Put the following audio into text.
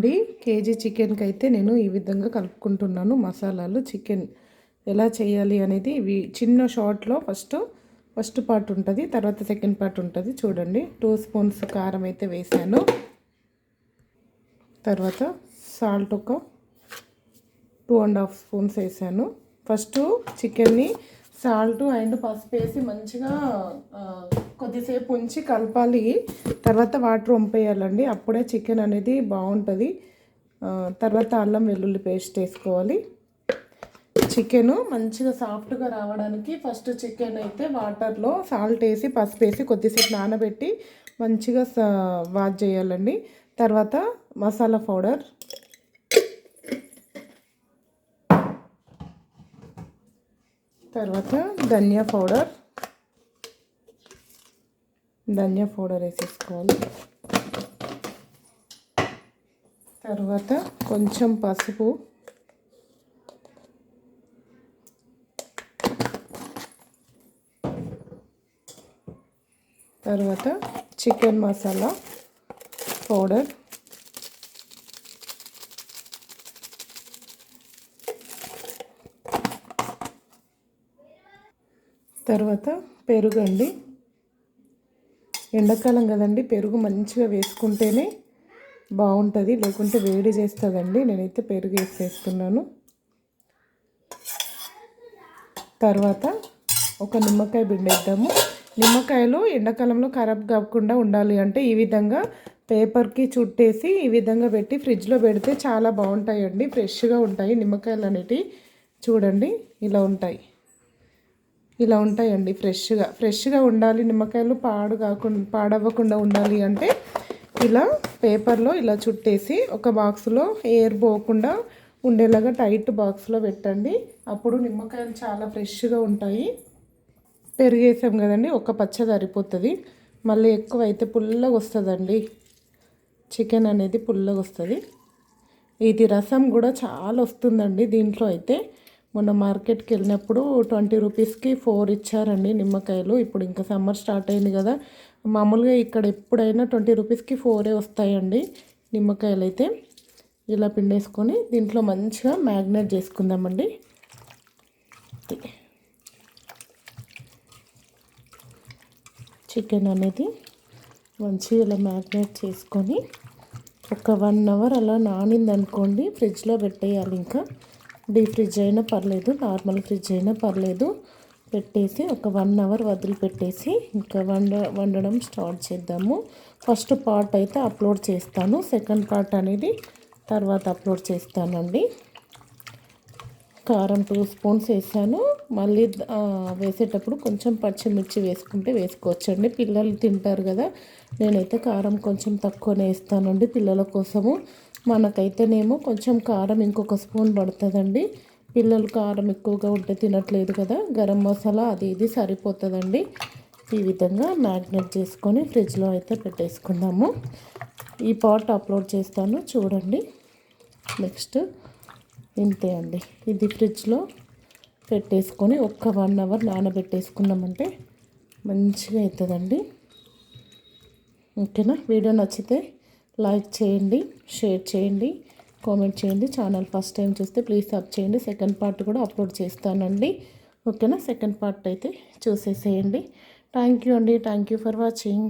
నుండి కేజీ చికెన్కి అయితే నేను ఈ విధంగా కలుపుకుంటున్నాను. మసాలాలు చికెన్ ఎలా చేయాలి అనేది ఇవి చిన్న షార్ట్లో ఫస్ట్ ఫస్ట్ పార్ట్ ఉంటుంది తర్వాత సెకండ్ పార్ట్ ఉంటుంది. చూడండి టూ స్పూన్స్ కారం అయితే వేసాను. తర్వాత సాల్ట్ ఒక టూ అండ్ హాఫ్ స్పూన్స్ వేసాను. ఫస్ట్ చికెన్ని సాల్ట్ అండ్ పసుపు వేసి మంచిగా కొద్దిసేపు ఉంచి కలపాలి. తర్వాత వాటర్ వంపేయాలండి. అప్పుడే చికెన్ అనేది బాగుంటుంది. తర్వాత అల్లం వెల్లుల్లి పేస్ట్ వేసుకోవాలి. చికెను మంచిగా సాఫ్ట్గా రావడానికి ఫస్ట్ చికెన్ అయితే వాటర్లో సాల్ట్ వేసి పసుపు వేసి కొద్దిసేపు నానబెట్టి మంచిగా వాష్ చేయాలండి. తర్వాత మసాలా పౌడర్ తర్వాత ధనియా పౌడర్. ధనియా పౌడర్ వేసేసుకోవాలి. తర్వాత కొంచెం పసుపు. తర్వాత చికెన్ మసాలా పౌడర్. తర్వాత పెరుగు అండి ఎండాకాలం కదండి పెరుగు మంచిగా వేసుకుంటేనే బాగుంటుంది లేకుంటే వేడి చేస్తుందండి. నేనైతే పెరుగు వేసేస్తున్నాను. తర్వాత ఒక నిమ్మకాయ బిండేద్దాము నిమ్మకాయలు ఎండాకాలంలో ఖరాబ్ కాకుండా ఉండాలి అంటే ఈ విధంగా పేపర్కి చుట్టేసి ఈ విధంగా పెట్టి ఫ్రిడ్జ్లో పెడితే చాలా బాగుంటాయండి ఫ్రెష్గా ఉంటాయి. నిమ్మకాయలు అనేటివి చూడండి ఇలా ఉంటాయి. ఇలా ఉంటాయండి ఫ్రెష్గా. ఫ్రెష్గా ఉండాలి నిమ్మకాయలు పాడు కాకుండా పాడవ్వకుండా ఉండాలి అంటే ఇలా పేపర్లో ఇలా చుట్టేసి ఒక బాక్స్లో ఎయిర్ పోకుండా ఉండేలాగా టైట్ బాక్స్లో పెట్టండి. అప్పుడు నిమ్మకాయలు చాలా ఫ్రెష్గా ఉంటాయి. పెరిగేసాం కదండి ఒక పచ్చ సరిపోతుంది. మళ్ళీ ఎక్కువ అయితే పుల్లగా వస్తుందండి. చికెన్ అనేది పుల్లగా వస్తుంది. ఇది రసం కూడా చాలా వస్తుందండి దీంట్లో అయితే. మొన్న మార్కెట్కి వెళ్ళినప్పుడు ట్వంటీ రూపీస్కి ఫోర్ ఇచ్చారండి నిమ్మకాయలు. ఇప్పుడు ఇంకా సమ్మర్ స్టార్ట్ అయింది కదా. మామూలుగా ఇక్కడ ఎప్పుడైనా ట్వంటీ రూపీస్కి ఫోరే వస్తాయండి నిమ్మకాయలు అయితే ఇలా పిండేసుకొని దీంట్లో మంచిగా మ్యాగ్నేట్ చేసుకుందామండి. చికెన్ అనేది మంచిగా ఇలా మ్యాగ్నేట్ చేసుకొని ఒక వన్ అవర్ అలా నానింది అనుకోండి ఫ్రిడ్జ్లో పెట్టేయాలి ఇంకా. డీప్ ఫ్రిడ్జ్ అయినా పర్లేదు నార్మల్ ఫ్రిడ్జ్ అయినా పర్లేదు. పెట్టేసి ఒక వన్ అవర్ వదిలిపెట్టేసి ఇంకా వండ వండడం స్టార్ట్ చేద్దాము. ఫస్ట్ పార్ట్ అయితే అప్లోడ్ చేస్తాను. సెకండ్ పార్ట్ అనేది తర్వాత అప్లోడ్ చేస్తానండి. కారం టూ స్పూన్స్ వేసాను. మళ్ళీ వేసేటప్పుడు కొంచెం పచ్చిమిర్చి వేసుకుంటే వేసుకోవచ్చండి. పిల్లలు తింటారు కదా నేనైతే కారం కొంచెం తక్కువనే వేస్తానండి పిల్లల కోసము. మనకైతేనేమో కొంచెం కారం ఇంకొక స్పూన్ పడుతుందండి. పిల్లలు కారం ఎక్కువగా ఉంటే తినట్లేదు కదా గరం మసాలా అది ఇది సరిపోతుందండి. ఈ విధంగా మ్యాగ్నెట్ చేసుకొని ఫ్రిడ్జ్లో అయితే పెట్టేసుకుందాము. ఈ పాట్ అప్లోడ్ చేస్తాను చూడండి. నెక్స్ట్ ఇంతే అండి. ఇది ఫ్రిడ్జ్లో పెట్టేసుకొని ఒక్క వన్ అవర్ నానబెట్టేసుకున్నామంటే మంచిగా అవుతుందండి ఓకేనా? వీడియో నచ్చితే లైక్ చేయండి షేర్ చేయండి కామెంట్ చేయండి. ఛానల్ ఫస్ట్ టైం చూస్తే ప్లీజ్ సబ్ చేయండి. సెకండ్ పార్ట్ కూడా అప్లోడ్ చేస్తానండి. ఓకేనా? సెకండ్ పార్ట్ అయితే చూసేసేయండి. థ్యాంక్ యూ అండి. Thank you for watching.